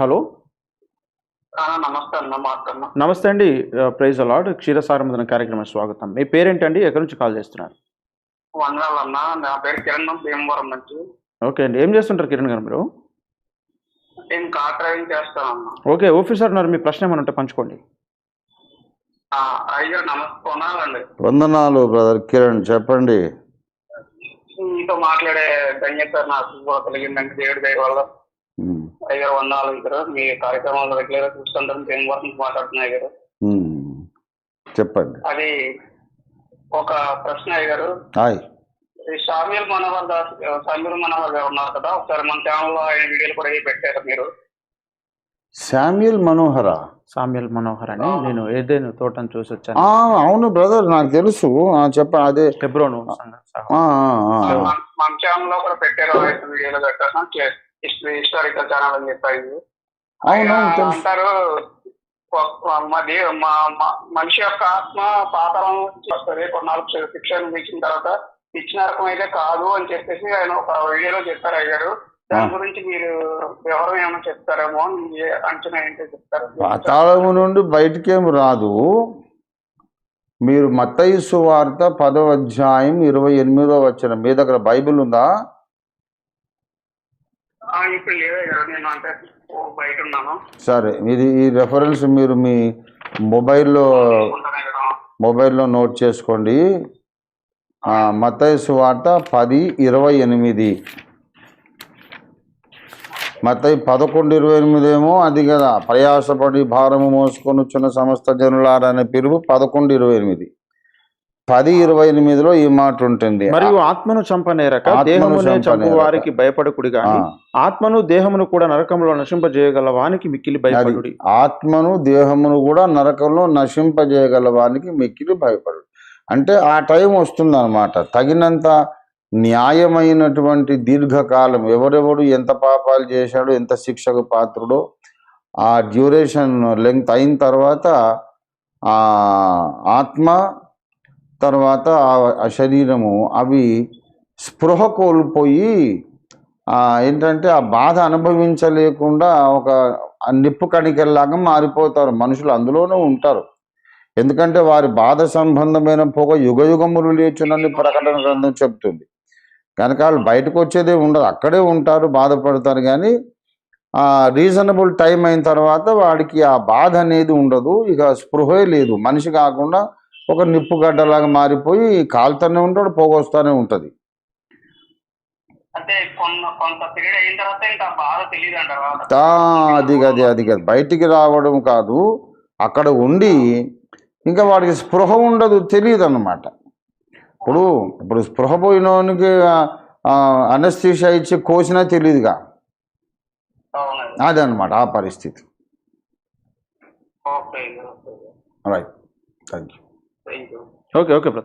Hello? నమస్తే అన్న మాట్లాడన్నా నమస్తే అండి. ప్రైజ్ అలాడ్ క్షీరసారముద్రణ కార్యక్రమం స్వాగతం. మీ పేరేంటండి ఎక్కడి నుంచి కాల్ చేస్తున్నారు? నా పేరు కిరణ్ భీమవరం నుంచి. ఓకే అండి. ఏం చేస్తుంటారు కిరణ్ గారు మీరు? నేను కార్ డ్రైవింగ్ చేస్తానన్న ఓకే ఆఫీసర్ ఉన్నారు. మీ ప్రశ్న ఏమైనా ఉంటే పంచుకోండి. ఆ, అయ్యగారు నమస్తే. కొనాలండి. వందనాలు బ్రదర్ కిరణ్. చెప్పండి. మీతో మాట్లాడే ధన్యత నాకు కలిగిందండి. దేవుడి దయ వల్ల. అయ్యారు వందనాలు అయ్యారు మీ కార్యక్రమాలు రెగ్యులర్గా చూస్తుంటారు. భీమవరం నుంచి మాట్లాడుతున్నా అయ్యారు ఉమ్, చెప్పండి. అది ఒక ప్రశ్న అయ్యారు షామ్యుల్ మనోహర్ దాస్ షామ్యుల్ మనోహర్ గారు ఉన్నారు కదా. ఒకసారి మన ఛానల్లో ఆయన వీడియోలు కూడా పెట్టారు మీరు. శామ్యుల్ మనోహర? సామ్యల్ మనోహర్ అని నేను ఏదైనా తోటను చూసి వచ్చాను. ఆ, అవును బ్రదర్ నాకు తెలుసు. ఆ, చెప్ప అదే. ఫిబ్రోను సంఘ సహ- ఆ, ఆ, ఆ, ఆ. మన మన ఛానల్లో కూడా పెట్టారు. వీడియోలు పెట్టాను హిస్టారికల్ ఛానల్ అని తెలుసు అంటారు మా మా మనిషి యొక్క ఆత్మ పాతరం వస్తుంది కొన్నాళ్ళు శిక్ష ఇచ్చిన తర్వాత ఇచ్చిన రకం అయితే కాదు అని చెప్పేసి ఆయన ఒక వీడియోలో చెప్పారు అయ్యారు దాని. గురించి మీరు వివరం ఏమైనా చెప్తారేమో అని అంచనా ఏంటో చెప్తారు. పాతాళము నుండి బయటికేం రాదు. మీరు మత్తయి వార్త పదో అధ్యాయం ఇరవై ఎనిమిదో వచ్చిన మీ దగ్గర బైబిల్ ఉందా? ఇప్పుడు లేదు అయ్యారు నేను అంటే ఓ బయట ఉన్నాను సరే ఇది ఈ రెఫరెన్స్ మీరు మీ మొబైల్లో. మొబైల్లో నోట్ చేసుకోండి. ఆ, మత్తయి సువార్త పది ఇరవై ఎనిమిది. మత్తయి పదకొండు ఇరవై ఎనిమిది ఏమో అది కదా ప్రయాసపడి భారము మోసుకొని వచ్చిన సమస్త జనులారనే పిలుపు పదకొండు ఇరవై ఎనిమిది. పది ఇరవై ఎనిమిదిలో ఈ మాట ఉంటుంది మరియు ఆత్మను చంపనేరక ఆత్మను దేహమునే చంపు చంపనేరక. వారికి భయపడకుడి గాని. ఆత్మను దేహమును కూడా నరకంలో నశింపజేయగల వానికి మిక్కిలి అది భయపడుడి. ఆత్మను దేహమును కూడా నరకంలో నశింపజేయగల వానికి మిక్కిలి భయపడు అంటే ఆ టైం వస్తుంది అనమాట తగినంత న్యాయమైనటువంటి దీర్ఘకాలం ఎవరెవడు ఎంత పాపాలు చేశాడో ఎంత శిక్షకు పాత్రుడో ఆ డ్యూరేషన్ లెంగ్త్ అయిన తర్వాత ఆ ఆత్మ తర్వాత ఆ- శరీరము అవి స్పృహ కోల్పోయి ఏంటంటే ఆ బాధ అనుభవించలేకుండా ఒక నిప్పు కణికల్లాగా మారిపోతారు. మనుషులు అందులోనే ఉంటారు. ఎందుకంటే వారి బాధ సంబంధమైన పొగ యుగ యుగములు లేచునని ప్రకటన గ్రంథం చెప్తుంది కనుక వాళ్ళు బయటకు వచ్చేదే ఉండదు. అక్కడే ఉంటారు బాధపడతారు. కానీ ఆ రీజనబుల్ టైం అయిన తర్వాత వాడికి ఆ బాధ అనేది ఉండదు. ఇక స్పృహే లేదు. మనిషి కాకుండా ఒక నిప్పు గడ్డలాగా మారిపోయి కాలుతూనే ఉంటాడు పొగొస్తూనే ఉంటుంది. అది అది అది కాదు. బయటికి రావడం కాదు అక్కడ ఉండి ఇంకా వాడికి స్పృహ ఉండదు తెలియదు అన్నమాట ఇప్పుడు ఇప్పుడు స్పృహ పోయినోనికి అనస్థీషా ఇచ్చి కోసినా తెలియదుగా అదనమాట ఆ పరిస్థితి. Right thank you thank you okay okay brother